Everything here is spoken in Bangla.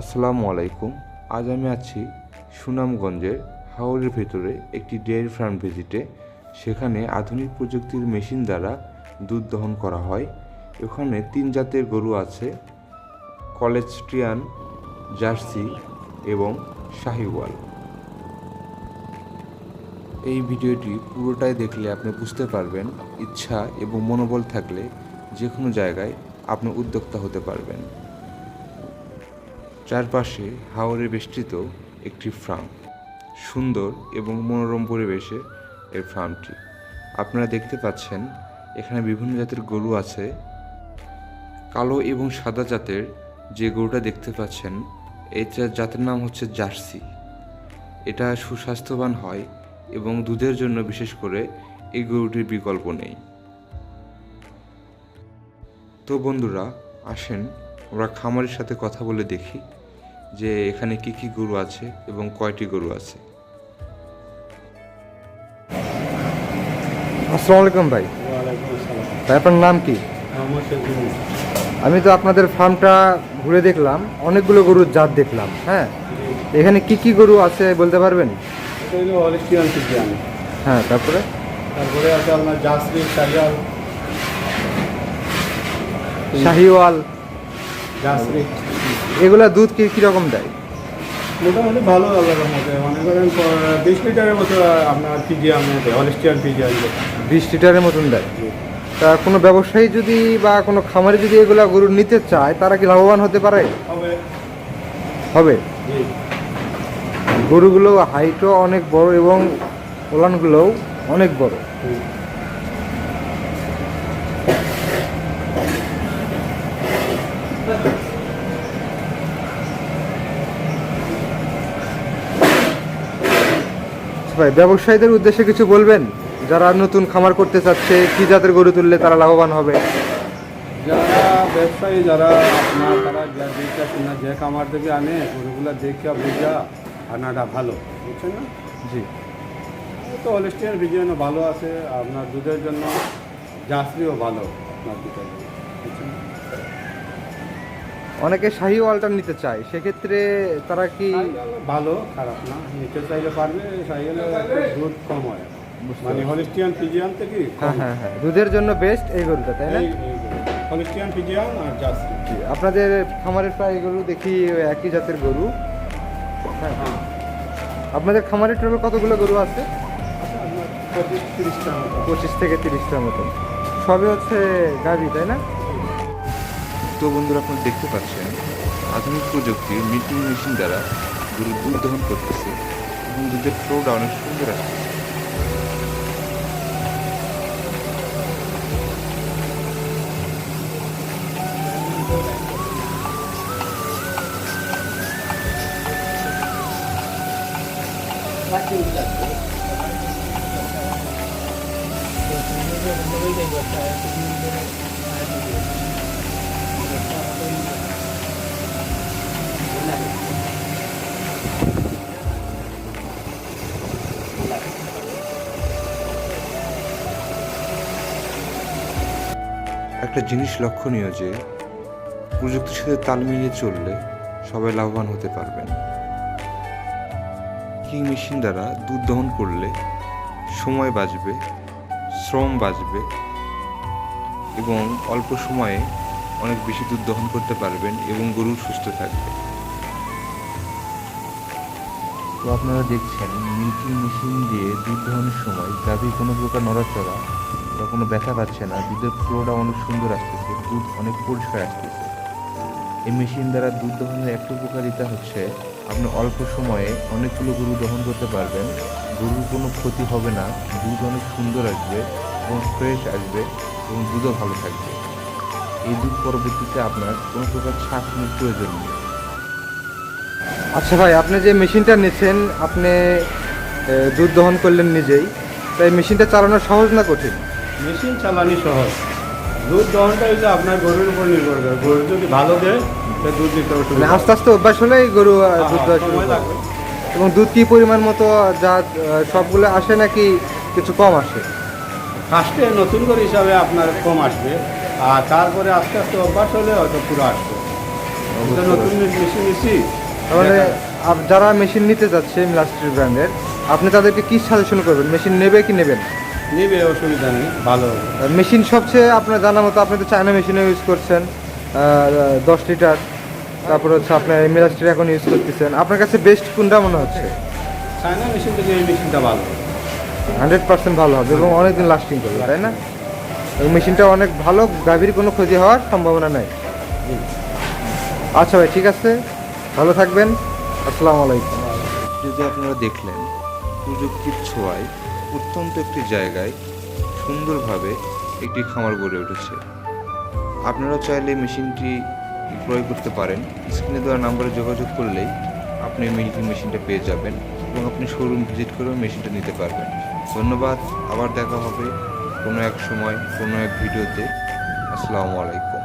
আসসালামু আলাইকুম। আজ আমি আছি সুনামগঞ্জের হাওরের ভেতরে একটি ডেয়ারি ফার্ম ভিজিটে। সেখানে আধুনিক প্রযুক্তির মেশিন দ্বারা দুধ দহন করা হয়। এখানে তিন জাতের গরু আছে, কলেস্ট্রিয়ান, জার্সি এবং শাহিওয়াল। এই ভিডিওটি পুরোটাই দেখলে আপনি বুঝতে পারবেন, ইচ্ছা এবং মনোবল থাকলে যে কোনো জায়গায় আপনি উদ্যোক্তা হতে পারবেন। চারপাশে হাওরে বেষ্টিত একটি ফার্ম। সুন্দর এবং মনোরম পরিবেশে এর ফার্মটি। আপনারা দেখতে পাচ্ছেন, এখানে বিভিন্ন জাতের গরু আছে। কালো এবং সাদা জাতের যে গরুটা দেখতে পাচ্ছেন জা- জাতের নাম হচ্ছে জার্সি। এটা সুস্বাস্থ্যবান হয় এবং দুধের জন্য বিশেষ করে এই গরুটির বিকল্প নেই। তো বন্ধুরা, আসেন, আমরা খামারের সাথে কথা বলে দেখি। যে এখানে কি কি গরু আছে এবং কয়টি গরু আছে। আসসালামু আলাইকুম ভাই। ভাই আপনার নাম কি? আমি তো আপনাদের ফার্মটা ঘুরে দেখলাম অনেকগুলো গরুর জাত দেখলাম হ্যাঁ? এখানে কি কি গরু আছে বলতে পারবেন? হ্যাঁ তারপরে? তারপরে আছে আপনার জাসরি শাহিয়াল শাহিওয়াল। জাসরি এগুলা দুধ কি কীরকম দেয়? মোটামুটি ভালো আল্লাহর মধ্যে। মনে করেন প- বিশ লিটারের মতো আপনার পিজিয়াম অলিস্টিয়ান পিজিয়াম বিশ লিটারের মতন দেয়? তা কোনো ব্যবসায়ী যদি বা কোনো খামারে যদি এগুলা গরু নিতে চায় তারা কি লাভবান হতে পারে? হবে। হবে? জি। গরুগুলো হাইটও অনেক বড় এবং ওলানগুলোও অনেক বড়। ভাই ব্যবসায়ীদের উদ্দেশ্যে কিছু বলবেন? যারা নতুন খামার করতে চাচ্ছে কি জাতের গরু তুললে তারা লাভবান হবে? যারা ব্যবসায়ী যারা আপনার তারা যা যেটা কিনা যে খামার থেকে আনে গরুগুলা দেখে বুঝা আনাটা ভালো বুঝছেন না? জি। তো অলিস্টিয়ান বিজিয়ানও ভালো আছে আপনার দুধের জন্য জাসরিও ভালো আপনার দুধের বুঝছেন? অনেকে শাহি ওয়ালটা নিতে চায়। সেক্ষেত্রে তারা কি ভালো খারাপ না। নিতে চাইলে পারবে একটু দুধ কম হয়। মানে হলিস্টিয়ান পিজিয়ান থেকে হ্যাঁ হ্যাঁ হ্যাঁ। দুধের জন্য বেস্ট এই গরুটা তাই না? হলিস্টিয়ান পিজিয়ান আর জার্সি আপনাদের খামারের প্রায় গরু দেখি একই জাতের গরু। হ্যাঁ হ্যাঁ। আপনাদের খামারের টোটাল কতগুলো গরু আছে? পঁচিশ মতো। পঁচিশ থেকে তিরিশটার মতন সবই হচ্ছে গাভি তাই না? তো বন্ধুরা, আপনারা দেখতে পাচ্ছেন, আধুনিক প্রযুক্তির মিটিং মেশিন দ্বারা গরু দুধ দহন করতেছে এবং দুধের ফ্লোটা অনেক সুন্দর আসছে একটা জিনিস লক্ষণীয় যে, প্রযুক্তির সাথে তাল মিলিয়ে চললে সবাই লাভবান হতে পারবেন। কিং মেশিন দ্বারা দুধ দহন করলে সময় বাঁচবে, শ্রম বাঁচবে এবং অল্প সময়ে অনেক বেশি দুধ দহন করতে পারবেন এবং গরু সুস্থ থাকবে। তো আপনারা দেখছেন, মিল্কিং মেশিন দিয়ে দুধ দহনের সময় গাভী কোনো প্রকার নড়াচড়া বা কোনো ব্যথা পাচ্ছে না, দুধের ফ্লোটা অনেক সুন্দর আসতেছে, দুধ অনেক পরিষ্কার আসতেছে। এই মেশিন দ্বারা দুধ দহনের একটা উপকারিতা হচ্ছে, আপনি অল্প সময়ে অনেকগুলো গরু দহন করতে পারবেন। গরুর কোনো ক্ষতি হবে না, দুধ অনেক সুন্দর আসবে এবং ফ্রেশ আসবে এবং দুধও ভালো থাকবে। এই দুধ পরবর্তীতে আপনার কোনো প্রকার ছাঁকনির প্রয়োজন নেই। আচ্ছা ভাই, আপনি যে মেশিনটা নিচ্ছেন আপনি দুধ দহন করলেন নিজেই তাই মেশিনটা চালানো সহজ না কঠিন? মেশিন চালানি সহজ। দুধ দহনটা হচ্ছে আপনার গরুর উপর নির্ভর করে। গরু যদি ভালো দেয় তো দুধ দিতে মানে আস্তে আস্তে অভ্যাস হলেই গরু হ্যাঁ, দুধ হ্যাঁ, দেওয়া শুরু লাগবে। এবং দুধ কি পরিমাণ মতো যা সবগুলো আসে নাকি কিছু কম আসে? ফার্স্টে নতুন করে হিসাবে আপনার কম আসবে। আর তারপরে আস্তে আস্তে অভ্যাস হলে হয়তো পুরো আসবে। নতুন মেশিন নিছি। তাহলে যারা মেশিন নিতে যাচ্ছে মিলাস্ট্রি ব্র্যান্ডের আপনি তাদেরকে কি সাজেশন করবেন? মেশিন নেবে কি নেবেন নিবে অসুবিধা নেই ভালো মেশিন সবচেয়ে আপনার জানা মতো আপনি তো চায়না মেশিনে ইউজ করছেন দশ লিটার তারপর হচ্ছে আপনার মিলাস্ট্রি এখন ইউজ করতেছেন। আপনার কাছে বেস্ট কোনটা মনে হচ্ছে? চায়না মেশিন থেকে এই মেশিনটা ভালো হান্ড্রেড পার্সেন্ট ভালো হবে এবং অনেকদিন লাস্টিং করবে তাই না? এবং মেশিনটা অনেক ভালো গাভীর কোনো ক্ষতি হওয়ার সম্ভাবনা নাই। আচ্ছা ভাই ঠিক আছে। ভালো থাকবেন। আসসালামু আলাইকুম। যদি আপনারা দেখলেন প্রযুক্তির ছোঁয়ায় অত্যন্ত একটি জায়গায় সুন্দরভাবে একটি খামার গড়ে উঠেছে। আপনারা চাইলে মেশিনটি ক্রয় করতে পারেন। স্ক্রিনে দেওয়া নাম্বারে যোগাযোগ করলেই আপনি মিল্কিং মেশিনটা পেয়ে যাবেন এবং আপনি শোরুম ভিজিট করেও মেশিনটা নিতে পারবেন। ধন্যবাদ। আবার দেখা হবে কোনো এক সময়, কোনো এক ভিডিওতে। আসসালামু আলাইকুম।